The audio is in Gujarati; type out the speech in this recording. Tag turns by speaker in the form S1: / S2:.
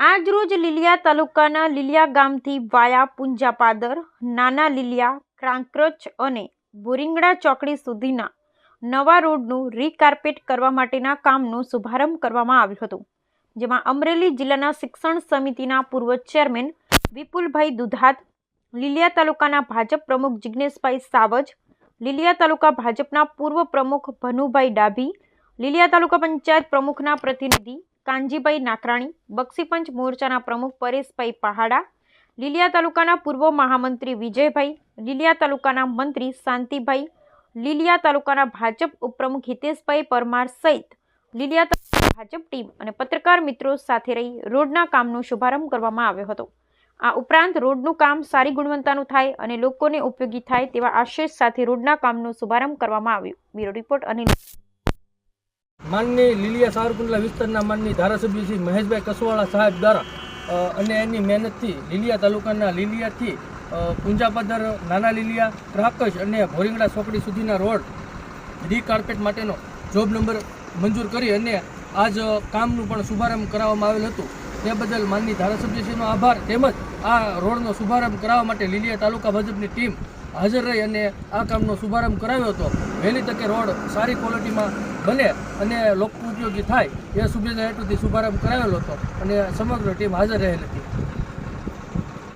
S1: આજરોજ લીલિયા તાલુકાના લીલિયા ગામથી વાયા પુંજાપાદર, નાના લીલિયા, ક્રાંકરચ અને બોરિંગડા ચોકડી સુધીના નવા રોડનું રીકાર્પેટ કરવા માટેના કામનો શુભારંભ કરવામાં આવ્યો હતો, જેમાં અમરેલી જિલ્લાના શિક્ષણ સમિતિના પૂર્વ ચેરમેન વિપુલભાઈ દુધાત, લીલિયા તાલુકાના ભાજપ પ્રમુખ જિજ્ઞેશભાઈ સાવજ, લીલિયા તાલુકા ભાજપના પૂર્વ પ્રમુખ ભનુભાઈ ડાભી, લીલિયા તાલુકા પંચાયત પ્રમુખના પ્રતિનિધિ કાનજીભાઈ નાકરાણી બક્ષીપંચ મોરચાના પ્રમુખ પરેશભાઈ પહાડા, લીલિયા તાલુકાના પૂર્વ મહામંત્રી વિજયભાઈ, લીલિયા તાલુકાના મંત્રી શાંતિભાઈ, લીલિયા તાલુકાના ભાજપ ઉપપ્રમુખ હિતેશભાઈ પરમાર સહિત લીલિયા ભાજપ ટીમ અને પત્રકાર મિત્રો સાથે રહી રોડના કામનો શુભારંભ કરવામાં આવ્યો હતો. આ ઉપરાંત રોડનું કામ સારી ગુણવત્તાનું થાય અને લોકોને ઉપયોગી થાય તેવા આશય સાથે રોડના કામનો શુભારંભ કરવામાં આવ્યો. બ્યુરો રિપોર્ટ અનિલ
S2: માનની લીલિયા સાવરકુંડલા વિસ્તારના માનની ધારાસભ્ય શ્રી મહેશભાઈ કસવાળા સાહેબ દ્વારા અને એની મહેનતથી લીલિયા તાલુકાના લીલિયાથી અ, નાના લીલિયા ત્રાકજ અને ભોરિંગડા ચોકડી સુધીના રોડ રીકાર્પેટ માટેનો જોબ નંબર મંજૂર કરી અને આજ કામનું પણ શુભારંભ કરાવવામાં આવેલ હતું. તે બદલ માનની ધારાસભ્યશ્રીનો આભાર. તેમજ આ રોડનો શુભારંભ કરાવવા માટે લીલિયા તાલુકા ભાજપની ટીમ હાજર રહી અને આ કામનો શુભારંભ કરાવ્યો હતો. વહેલી તકે રોડ સારી ક્વોલિટીમાં બને અને લોકો ઉપયોગી થાય એ સુવિધા હેતુથી શુભારંભ કરાવેલો હતો અને સમગ્ર ટીમ હાજર રહેલી હતી.